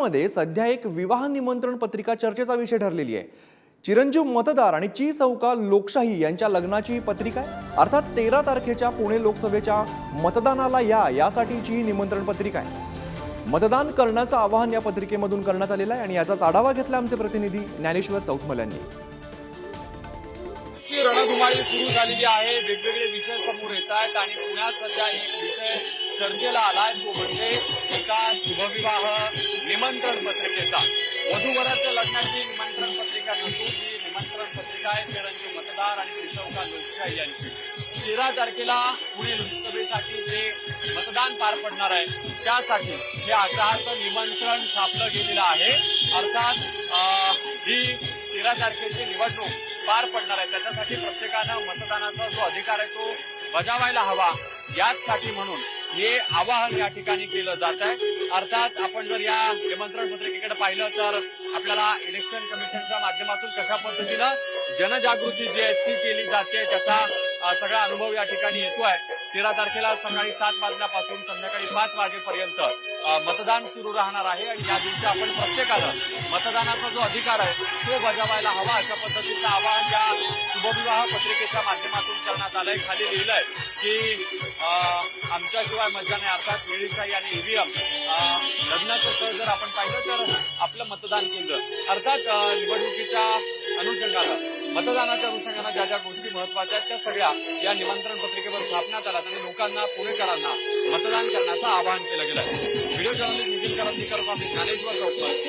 राज्यामध्ये सध्या एक विवाह निमंत्रण पत्रिका चर्चेचा विषय ठरलेली आहे. चिरंजीव मतदार आणि ची चौका लोकशाही यांच्या लग्नाची ही पत्रिका आहे. अर्थात तेरा तारखेच्या पुणे लोकसभेच्या मतदानाला या यासाठीची ही निमंत्रण पत्रिका आहे. मतदान करण्याचं आवाहन या पत्रिकेमधून करण्यात आलेलं आहे आणि याचाच आढावा घेतला आमचे प्रतिनिधी ज्ञानेश्वर चौथमल यांनी रणधुमाळी सुरू झालेली आहे. वेगवेगळे विषय समोर येत आहेत आणि पुण्यात सध्या एक विषय चर्चेला आलाय तो म्हणजे एका निमंत्रण पत्रिकेचा वधूवराच्या लग्नाची निमंत्रण पत्रिका नसून ही निमंत्रण पत्रिका आहे चिरंजीव मतदार आणि त्रिशंका लोकशाही यांची. तेरा तारखेला पुणे लोकसभेसाठी जे मतदान पार पडणार आहे त्यासाठी हे आग्रहाचं निमंत्रण छापलं गेलेलं आहे. अर्थात अं, जी तेरा तारखेची निवडणूक पार पडणार आहे त्याच्यासाठी प्रत्येकानं मतदानाचा जो अधिकार आहे तो बजावायला हवा. याचसाठी म्हणून हे आवाहन या ठिकाणी केलं जात आहे. अर्थात आपण जर या निमंत्रण पत्रिकेकडे पाहिलं तर आपल्याला इलेक्शन कमिशनच्या माध्यमातून कशा पद्धतीनं जनजागृती जी आहे ती केली जाते त्याचा सगळा अनुभव या ठिकाणी येतोय तेरा तारखेला सकाळी सात वाजल्यापासून संध्याकाळी पाच वाजेपर्यंत मतदान सुरू राहणार आहे आणि या दिवशी आपण प्रत्येकानं मतदानाचा जो अधिकार आहे तो बजावायला हवा अशा पद्धतीचं आवाहन या शुभविवाह पत्रिकेच्या माध्यमातून करण्यात आलंय. खाली लिहिलंय की शिवाय आमच्याशिवाय मजा अर्थात वेळीशाही आणि ईव्हीएम लग्नाचं स्थळ जर आपण पाहिलं तर आपलं मतदान केंद्र. अर्थात निवडणुकीच्या अनुषंगानं मतदानाच्या अनुषंगानं ज्या ज्या गोष्टी महत्त्वाच्या आहेत त्या सगळ्या या निमंत्रण पत्रिकेवर छापण्यात आल्यात आणि लोकांना पुणेकरांना मतदान करण्याचं आवाहन केलं गेलं व्हिडिओ जर्नलिस्ट निखिल करंदीकर मी ज्ञानेश्वर चौककर